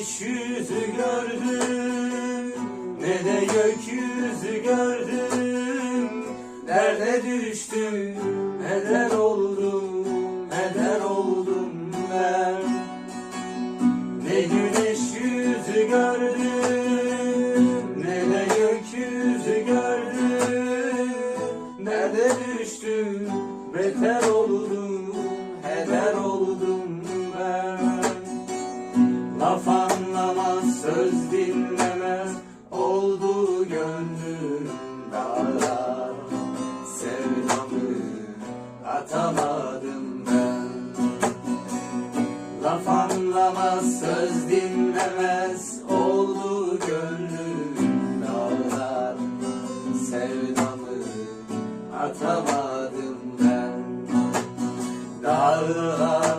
güneş yüzü gördüm Ne de gökyüzü gördüm. Derde düştüm Heder oldum Heder oldum ben? Ne güneş yüzü gördüm Ne de gökyüzü gördüm. Derde düştüm Beter oldum. Söz dinlemez Oldu gönlüm dağlar Sevdamı atamadım ben. Laf anlamaz, söz dinlemez Oldu gönlüm dağlar Sevdamı atamadım ben. Dağlar